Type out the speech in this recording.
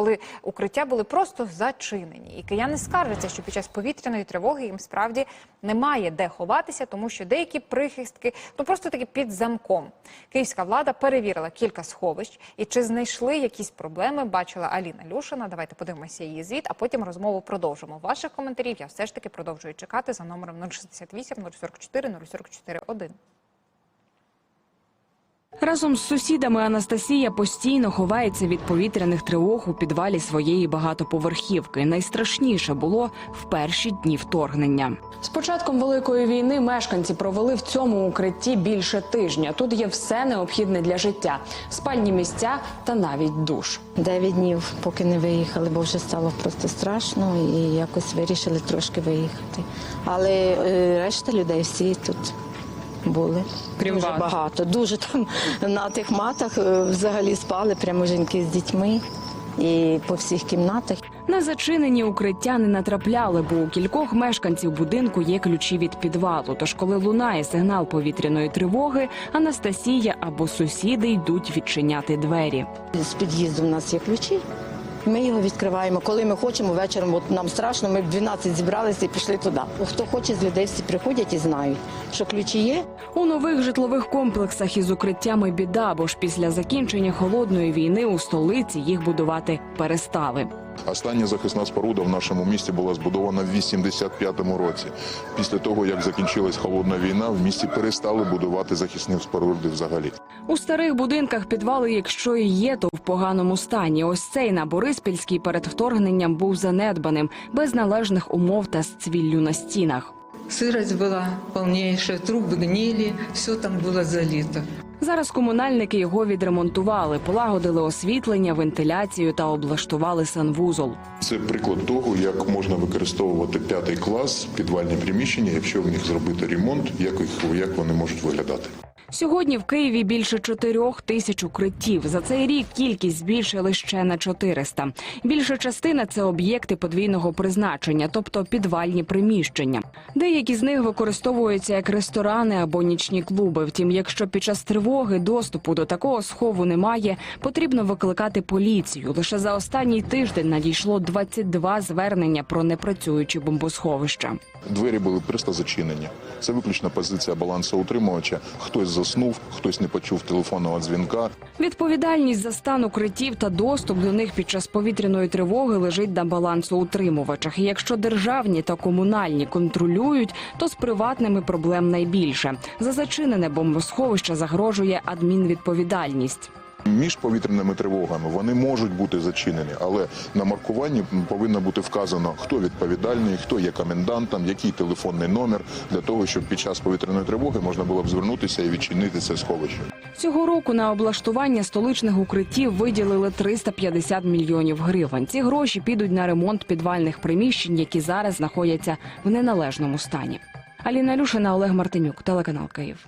коли укриття були просто зачинені. І кияни скаржаться, що під час повітряної тривоги їм справді немає де ховатися, тому що деякі прихистки ну просто таки під замком. Київська влада перевірила кілька сховищ і чи знайшли якісь проблеми, бачила Аліна Люшина. Давайте подивимося її звіт, а потім розмову продовжимо. Ваших коментарів я все ж таки продовжую чекати за номером 068 044 044 1. Разом з сусідами Анастасія постійно ховається від повітряних тривог у підвалі своєї багатоповерхівки. Найстрашніше було в перші дні вторгнення. З початком великої війни мешканці провели в цьому укритті більше тижня. Тут є все необхідне для життя: спальні місця та навіть душ. Дев'ять днів, поки не виїхали, бо вже стало просто страшно і якось вирішили трошки виїхати. Але е, решта людей всі тут були. Крім дуже вас. багато. Дуже там на тих матах е, взагалі спали прямо жінки з дітьми і по всіх кімнатах. На зачинені укриття не натрапляли, бо у кількох мешканців будинку є ключі від підвалу. Тож, коли лунає сигнал повітряної тривоги, Анастасія або сусіди йдуть відчиняти двері. З під'їзду в нас є ключі. Ми його відкриваємо, коли ми хочемо вечором. От нам страшно, ми в 12 зібралися і пішли туди. Хто хоче з людей, всі приходять і знають, що ключі є. У нових житлових комплексах із укриттями біда, бо ж після закінчення холодної війни у столиці їх будувати перестали. Остання захисна споруда в нашому місті була збудована в 85-му році. Після того, як закінчилась холодна війна, в місті перестали будувати захисні споруди взагалі. У старих будинках підвали, якщо і є, то в поганому стані. Ось цей на Бориспільській перед вторгненням був занедбаним, без належних умов та з цвіллю на стінах. Сырость была полнейшая, трубы гнили, все там было залито. Зараз комунальники його відремонтували, полагодили освітлення, вентиляцію та облаштували санвузол. Це приклад того, як можна використовувати п'ятий клас, підвальні приміщення, якщо в них зробити ремонт, як, їх, як вони можуть виглядати. Сьогодні в Києві більше чотирьох тисяч укриттів. За цей рік кількість збільшили ще на 400. Більша частина це об'єкти подвійного призначення, тобто підвальні приміщення. Деякі з них використовуються як ресторани або нічні клуби. Втім, якщо під час тривоги доступу до такого схову немає, потрібно викликати поліцію. Лише за останній тиждень надійшло 22 звернення про непрацюючі бомбосховища. Двері були просто зачинені. Це виключна позиція балансоутримувача. Хтось заснув, хтось не почув телефонного дзвінка. Відповідальність за стан укриттів та доступ до них під час повітряної тривоги лежить на балансоутримувачах. І якщо державні та комунальні контролюють, то з приватними проблем найбільше. За зачинене бомбосховище загрожує адмінвідповідальність. Між повітряними тривогами вони можуть бути зачинені, але на маркуванні повинно бути вказано, хто відповідальний, хто є комендантом, який телефонний номер для того, щоб під час повітряної тривоги можна було б звернутися і відчинити це сховище. Цього року на облаштування столичних укриттів виділили 350 мільйонів гривень. Ці гроші підуть на ремонт підвальних приміщень, які зараз знаходяться в неналежному стані. Аліна Люшина, Олег Мартинюк, телеканал Київ.